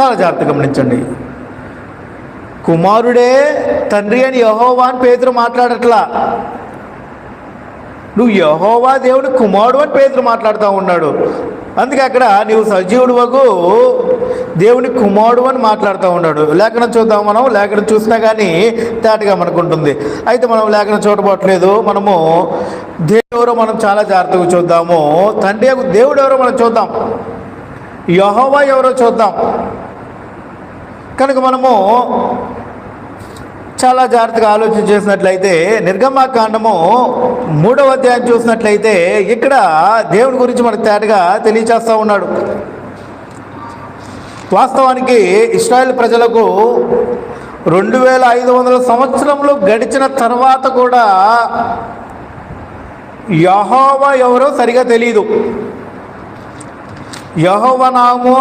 చాలా జాగ్రత్తగా గమనించండి. కుమారుడే తండ్రి అని యహోవా అని పేదరు మాట్లాడట్లా. నువ్వు యహోవా దేవుడు కుమారుడు అని పేదరు మాట్లాడుతూ ఉన్నాడు. అందుకే అక్కడ నీవు సజీవుడు వగు దేవుని కుమారుడు అని మాట్లాడుతూ ఉన్నాడు. లేఖనం చూద్దాం మనం. లేఖనం చూసినా కానీ తేటగా మనకుంటుంది. అయితే మనం లేఖనం చూడబోట్లేదు. మనము దేవుడు ఎవరో మనం చాలా జాగ్రత్తగా చూద్దాము. తండ్రి దేవుడు ఎవరో మనం చూద్దాం. యహోవా ఎవరో చూద్దాం. కనుక మనము చాలా జాగ్రత్తగా ఆలోచన చేసినట్లయితే నిర్గమాకాండము మూడవ అధ్యాయం చూసినట్లయితే ఇక్కడ దేవుని గురించి మనకు తేటగా తెలియచేస్తూ ఉన్నాడు. వాస్తవానికి ఇస్రాయల్ ప్రజలకు రెండు వేల ఐదు వందల సంవత్సరంలో గడిచిన తర్వాత కూడా యహోవా ఎవరో సరిగా తెలియదు యహోవ నామో